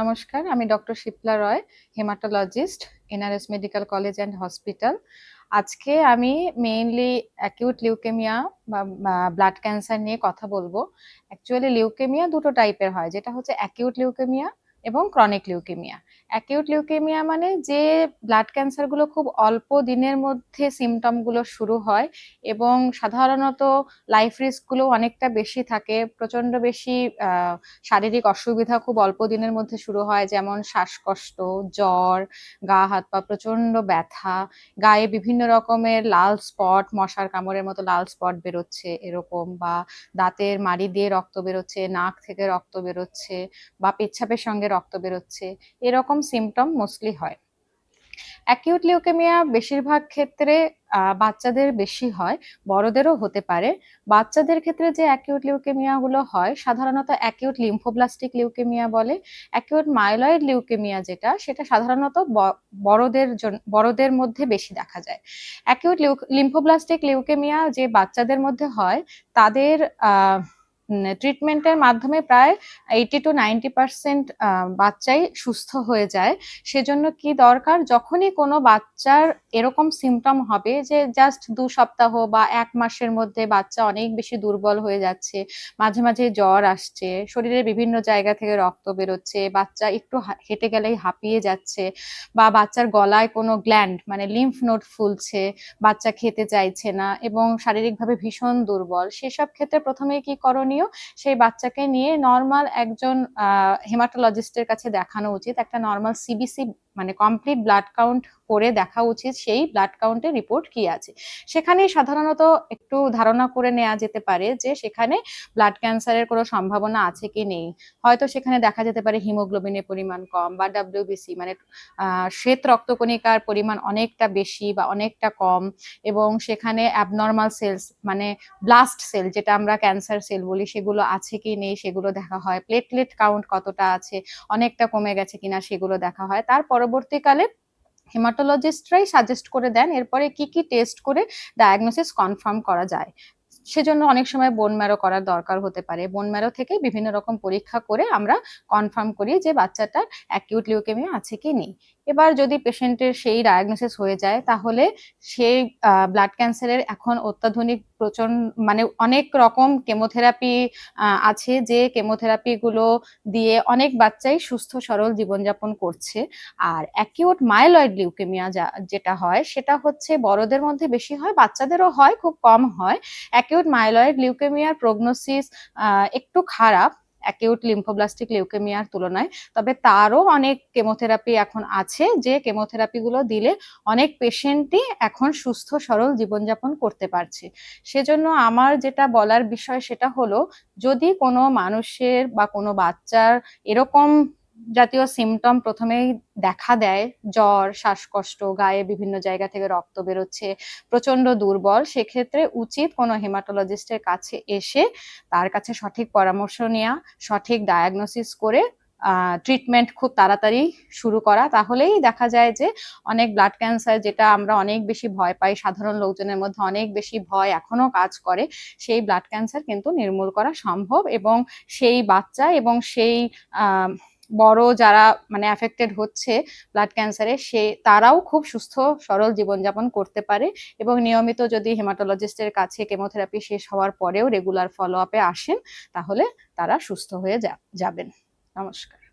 নমস্কার, আমি doctor Shipra Roy, haematologist, NRS medical college and hospital. আজকে আমি মেইনলি অ্যাকিউট লিউকেমিয়া বা ব্লাড ক্যান্সার নিয়ে কথা বলব। অ্যাকচুয়ালি লিউকেমিয়া দুটো টাইপের হয়, যেটা হচ্ছে অ্যাকিউট লিউকেমিয়া এবং ক্রনিক লিউকেমিয়া অ্যাকিউট লিউকেমিয়া মানে যে ব্লাড ক্যান্সারগুলো খুব অল্প দিনের মধ্যে সিমটমগুলো শুরু হয় এবং সাধারণত লাইফ রিস্কগুলো অনেকটা বেশি থাকে। প্রচণ্ড বেশি শারীরিক অসুবিধা খুব অল্প দিনের মধ্যে শুরু হয়, যেমন শ্বাসকষ্ট, জ্বর, গা, হাত, পা প্রচণ্ড ব্যথা, গায়ে বিভিন্ন রকমের লাল স্পট মশার কামড়ের মতো লাল স্পট বেরোচ্ছে এরকম বা দাঁতের মাড়ি দিয়ে রক্ত বেরোচ্ছে, নাক থেকে রক্ত বেরোচ্ছে বা পেচ্ছাপের সঙ্গে রক্ত বেরোচ্ছে। এরকম সিমটম মোস্টলি হয়। অ্যাকিউট লিউকেমিয়া বেশিরভাগ ক্ষেত্রে বাচ্চাদের বেশি হয়, বড়দেরও হতে পারে। বাচ্চাদের ক্ষেত্রে যে অ্যাকিউট লিউকেমিয়া গুলো হয়, সাধারণত অ্যাকিউট লিম্ফোব্লাস্টিক লিউকেমিয়া বলে। অ্যাকিউট মাইলয়েড লিউকেমিয়া যেটা, সেটা সাধারণত বড়দের বড়দের মধ্যে বেশি দেখা যায়। অ্যাকিউট লিম্ফোব্লাস্টিক লিউকেমিয়া যে বাচ্চাদের মধ্যে হয়, তাদের ট্রিটমেন্টের মাধ্যমে প্রায় এইটি টু নাইনটি পার্সেন্ট বাচ্চাই সুস্থ হয়ে যায়। সেজন্য কি দরকার? যখনই কোনো বাচ্চার এরকম সিমটম হবে যে জাস্ট দু সপ্তাহ বা এক মাসের মধ্যে বাচ্চা অনেক বেশি দুর্বল হয়ে যাচ্ছে, মাঝে মাঝে জ্বর আসছে, শরীরের বিভিন্ন জায়গা থেকে রক্ত বেরোচ্ছে, বাচ্চা একটু হেঁটে গেলেই হাঁপিয়ে যাচ্ছে বা বাচ্চার গলায় কোনো গ্ল্যান্ড মানে লিম্ফ নোট ফুলছে, বাচ্চা খেতে চাইছে না এবং শারীরিকভাবে ভীষণ দুর্বল, সেসব ক্ষেত্রে প্রথমে কি করণীয়? করণীয় সেই বাচ্চাকে নিয়ে নর্মাল একজন হেমাটোলজিস্টের কাছে দেখানো উচিত। একটা নর্মাল সিবিসি মানে কমপ্লিট ব্লাড কাউন্ট করে দেখা উচিত সেই ব্লাড কাউন্টের রিপোর্ট কি আছে। সেখানে সাধারণত একটু ধারণা করে নেওয়া যেতে পারে যে সেখানে ব্লাড ক্যান্সারের কোনো সম্ভাবনা আছে কি নেই। হয়তো সেখানে দেখা যেতে পারে হিমোগ্লোবিনের পরিমাণ কম বা ডাব্লিউবিসি মানে শ্বেত রক্তকণিকার পরিমাণ অনেকটা বেশি বা অনেকটা কম এবং সেখানে অ্যাবনর্মাল সেলস মানে ব্লাস্ট সেল যেটা আমরা ক্যান্সার সেল বলি সেগুলো আছে কি নেই সেগুলো দেখা হয়। প্লেটলেট কাউন্ট কতটা আছে, অনেকটা কমে গেছে কিনা সেগুলো দেখা হয়। তার পরবর্তীকালে হেমাটোলজিস্টরাই সাজেস্ট করে দেন এরপরে কি কি টেস্ট করে ডায়াগনোসিস কনফার্ম করা যায়। সেজন্য অনেক সময় বোন ম্যারো করার দরকার হতে পারে। বোন ম্যারো থেকে বিভিন্ন রকম পরীক্ষা করে আমরা কনফার্ম করি যে বাচ্চাটার অ্যাকিউট লিউকেমিয়া আছে কি নেই। এবার যদি পেশেন্টের সেই ডায়াগনোসিস হয়ে যায়, তাহলে সেই ব্লাড ক্যান্সারের এখন অত্যাধুনিক প্রচণ্ড মানে অনেক রকম কেমোথেরাপি আছে যে কেমোথেরাপিগুলো দিয়ে অনেক বাচ্চাই সুস্থ, সরল জীবনযাপন করছে। আর অ্যাকিউট মাইলয়েড লিউকেমিয়া যা, যেটা হয়, সেটা হচ্ছে বড়দের মধ্যে বেশি হয়, বাচ্চাদেরও হয়, খুব কম হয়। অ্যাকিউট মাইলয়েড লিউকেমিয়ার প্রগনোসিস একটু খারাপ অ্যাকিউট লিম্ফোব্লাস্টিক লিউকেমিয়ার তুলনায়, তবে তারও অনেক কেমোথেরাপি এখন আছে যে কেমোথেরাপিগুলো দিলে অনেক পেশেন্টই এখন সুস্থ, সরল জীবনযাপন করতে পারছে। সেজন্য আমার যেটা বলার বিষয় সেটা হলো, যদি কোনো মানুষের বা কোনো বাচ্চার এরকম জাতীয় সিমটম প্রথমেই দেখা দেয় জ্বর, শ্বাসকষ্ট, গায়ে বিভিন্ন জায়গা থেকে রক্ত বেরোচ্ছে প্রচণ্ড দুর্বল। সেক্ষেত্রে উচিত কোনো হেমাটোলজিস্টের কাছে এসে তার কাছে সঠিক পরামর্শ নেওয়া সঠিক ডায়াগনোসিস করে ট্রিটমেন্ট খুব তাড়াতাড়ি শুরু করা। তাহলেই দেখা যায় যে অনেক ব্লাড ক্যান্সার যেটা আমরা অনেক বেশি ভয় পাই, সাধারণ লোকজনের মধ্যে অনেক বেশি ভয় এখনও কাজ করে, সেই ব্লাড ক্যান্সার কিন্তু নির্মূল করা সম্ভব এবং সেই বাচ্চা এবং সেই বড় যারা মানে অ্যাফেক্টেড হচ্ছে ব্লাড ক্যান্সারে সে তারাও খুব সুস্থ, সরল জীবনযাপন করতে পারে এবং নিয়মিত যদি হেমাটোলজিস্টের কাছে কেমোথেরাপি শেষ হওয়ার পরেও রেগুলার ফলো আপে আসেন, তাহলে তারা সুস্থ হয়ে যাবেন। নমস্কার।